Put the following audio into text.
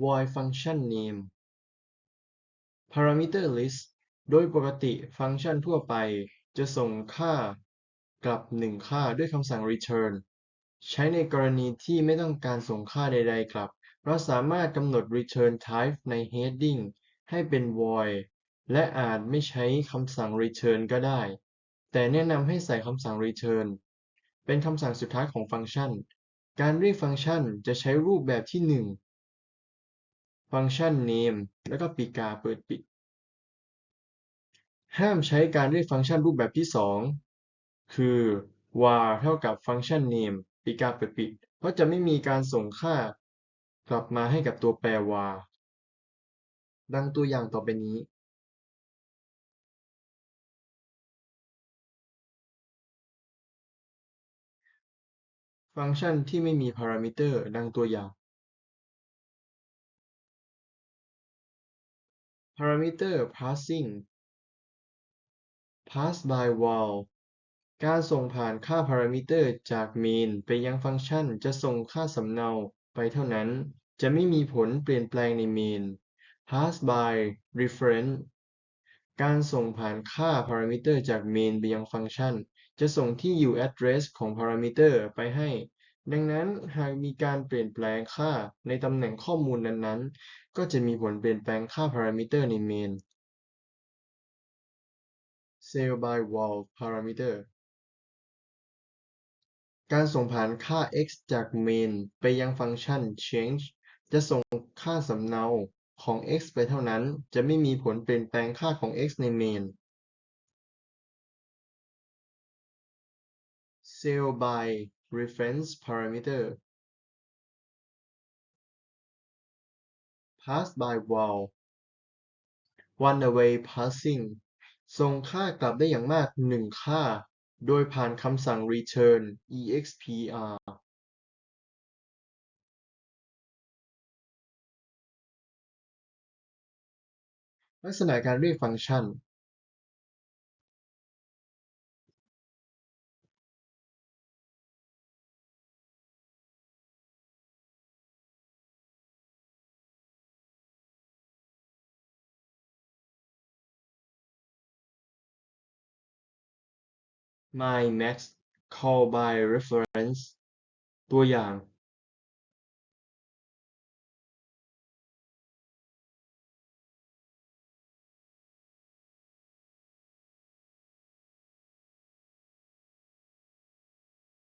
void function name parameter list โดยปกติฟังก์ชันทั่วไปจะส่งค่ากลับหนึ่งค่าด้วยคำสั่ง return ใช้ในกรณีที่ไม่ต้องการส่งค่าใด ๆ กลับ เราสามารถกำหนด return type ใน heading ให้เป็น void และอาจไม่ใช้คำสั่ง return ก็ได้ แต่แนะนำให้ใส่คำสั่ง return เป็นคำสั่งสุดท้ายของฟังก์ชัน การเรียกฟังก์ชันจะใช้รูปแบบที่1 ฟังก์ชัน name แล้วก็ปีกาเปิดปิด ห้ามใช้การเรียกฟังก์ชันรูปแบบที่ 2 คือ var เท่ากับฟังก์ชัน name ปีกาเปิดปิด เพราะจะไม่มีการส่งค่า กลับมาให้กับตัวแปร var ดังตัวอย่างต่อไปนี้ฟังก์ชันที่ไม่มีพารามิเตอร์ดังตัวอย่าง parameter passing pass by val การส่งผ่านค่าพารามิเตอร์จาก main ไปยังฟังก์ชันจะส่งค่าสำเนาไปเท่านั้น จะไม่มีผลเปลี่ยนแปลงใน main pass by reference การส่งผ่านค่าพารามิเตอร์จาก main ไปยังฟังก์ชัน จะส่งที่อยู่ address ของพารามิเตอร์ไปให้ ดังนั้นหากมีการเปลี่ยนแปลงค่าในตำแหน่งข้อมูลนั้นๆ ก็จะมีผลเปลี่ยนแปลงค่าพารามิเตอร์ใน main sell by val parameter การส่งผ่านค่า x จาก main ไปยังฟังก์ชัน change จะส่งค่าสำเนาของ x ไปเท่านั้น จะไม่มีผลเปลี่ยนแปลงค่าของ x ใน main sell by reference parameter pass by val one-way passing ส่งค่ากลับได้อย่างมากหนึ่งค่า โดยผ่านคำสั่ง return expr ลักษณะการเรียกฟังก์ชัน my max call by reference ตัวอย่าง